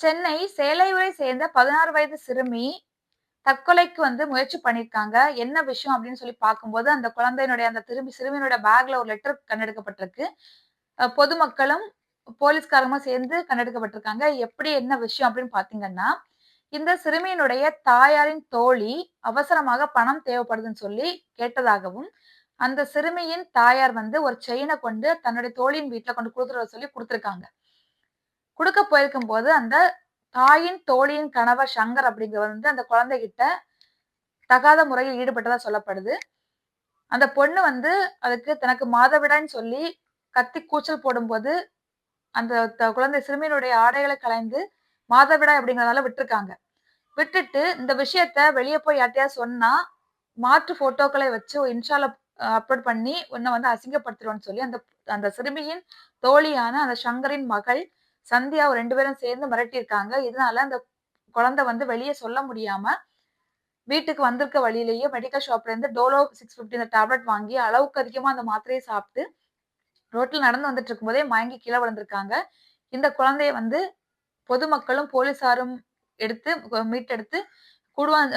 சென்னை சேலையூரை சேர்ந்த பதினாறு வயது சிறுமி தற்கொலைக்கு வந்து முயற்சி பண்ணியிருக்காங்க. என்ன விஷயம் அப்படின்னு சொல்லி பார்க்கும்போது அந்த குழந்தையினுடைய அந்த திரும்பி சிறுமியினுடைய பேக்ல ஒரு லெட்டர் கண்டெடுக்கப்பட்டிருக்கு. பொதுமக்களும் போலீஸ்காரங்களும் சேர்ந்து கண்டெடுக்கப்பட்டிருக்காங்க. எப்படி என்ன விஷயம் அப்படின்னு பாத்தீங்கன்னா இந்த சிறுமியினுடைய தாயாரின் தோழி அவசரமாக பணம் தேவைப்படுதுன்னு சொல்லி கேட்டதாகவும் அந்த சிறுமியின் தாயார் வந்து ஒரு செயினை கொண்டு தன்னுடைய தோழியின் வீட்டுல கொண்டு கொடுத்துருவ சொல்லி கொடுத்துருக்காங்க. கொடுக்க போயிருக்கும் போது அந்த தாயின் தோழியின் கணவர் சங்கர் அப்படிங்கிறவர் வந்து அந்த குழந்தைகிட்ட தகாத முறையில் ஈடுபட்டதா சொல்லப்படுது. அந்த பொண்ணு வந்து அதுக்கு தனக்கு மாதவிடான்னு சொல்லி கத்தி கூச்சல் போடும்போது அந்த த- குழந்தை சிறுமியினுடைய ஆடைகளை கலைந்து மாதவிடாய் அப்படிங்கிறதால விட்டுருக்காங்க. விட்டுட்டு இந்த விஷயத்த வெளியே போய் யார்ட்டையா சொன்னா மாற்று போட்டோக்களை வச்சு இன்ஷால அப்லோட் பண்ணி உன்னை வந்து அசிங்கப்படுத்திடுவோம்னு சொல்லி அந்த அந்த சிறுமியின் தோழியான அந்த சங்கரின் மகள் சந்தியா ரெண்டு பேரும் சேர்ந்து மிரட்டியிருக்காங்க. இதனால அந்த குழந்தை வந்து வெளியே சொல்ல முடியாம வீட்டுக்கு வந்திருக்க வழியிலேயே மெடிக்கல் ஷாப்ல இருந்து டோலோ சிக்ஸ் ஃபிஃப்டி இந்த டேப்லெட் வாங்கி அளவுக்கு அதிகமா அந்த மாத்திரையை சாப்பிட்டு ரோட்ல நடந்து வந்துட்டு இருக்கும்போதே மயங்கி கீழே விழுந்திருக்காங்க. இந்த குழந்தைய வந்து பொதுமக்களும் போலீசாரும் எடுத்து மீட்டெடுத்து கூடுவான்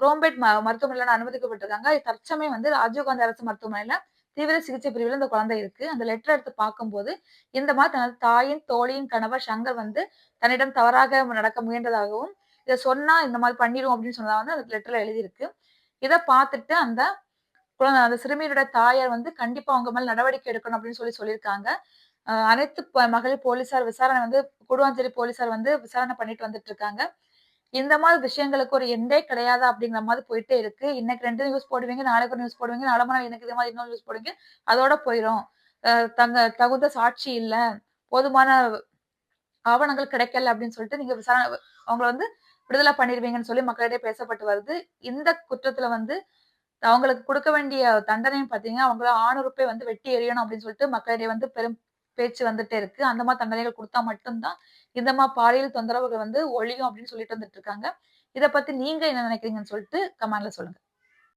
குரோம்பேட் ம மருத்துவமனையில அனுமதிக்கப்பட்டிருக்காங்க. தற்சமயம் வந்து ராஜீவ்காந்தி அரசு மருத்துவமனையில தீவிர சிகிச்சை பிரிவில் இந்த குழந்தை இருக்கு. அந்த லெட்டர் எடுத்து பார்க்கும்போது இந்த மாதிரி தனது தாயின் தோழியின் கணவர் சங்கர் வந்து தன்னிடம் தவறாக நடக்க முயன்றதாகவும் இதை சொன்னா இந்த மாதிரி பண்ணிடும் அப்படின்னு சொன்னதா வந்து அந்த லெட்டர்ல எழுதியிருக்கு. இதை பார்த்துட்டு அந்த குழந்தை அந்த சிறுமியோட தாயார் வந்து கண்டிப்பா அவங்க மேல நடவடிக்கை எடுக்கணும் அப்படின்னு சொல்லி சொல்லியிருக்காங்க. அஹ் அனைத்து மகளிர் போலீசார் விசாரணை வந்து கூடுவாஞ்சேரி போலீசார் வந்து விசாரணை பண்ணிட்டு வந்துட்டு இருக்காங்க. இந்த மாதிரி விஷயங்களுக்கு ஒரு எண்டே கிடையாது அப்படிங்கிற மாதிரி போயிட்டே இருக்கு. இன்னைக்கு ரெண்டு நியூஸ் போடுவீங்க நாளைக்கு ஒரு நியூஸ் போடுவீங்க நாளை மணி எனக்கு இது மாதிரி இன்னொரு நியூஸ் போடுவீங்க அதோட போயிடும் தங்க தகுந்த சாட்சி இல்ல. போதுமான ஆவணங்கள் கிடைக்கல அப்படின்னு சொல்லிட்டு நீங்க விசாரணை அவங்களை வந்து விடுதலை பண்ணிடுவீங்கன்னு சொல்லி மக்களிடையே பேசப்பட்டு வருது. இந்த குற்றத்துல வந்து அவங்களுக்கு கொடுக்க வேண்டிய தண்டனையும் பாத்தீங்கன்னா அவங்கள ஆணுறுப்பை வந்து வெட்டி எறியணும் அப்படின்னு சொல்லிட்டு மக்களிடையே வந்து பெரும் பேச்சு வந்துட்டே இருக்கு. அந்த மாதிரி தண்டனைகள் கொடுத்தா மட்டும்தான் இந்த மாதிரி பாலியல் தொந்தரவுகள் வந்து ஒழியும் அப்படின்னு சொல்லிட்டு வந்துட்டு இருக்காங்க. இதை பத்தி நீங்க என்ன நினைக்கிறீங்கன்னு சொல்லிட்டு கமெண்ட்ல சொல்லுங்க.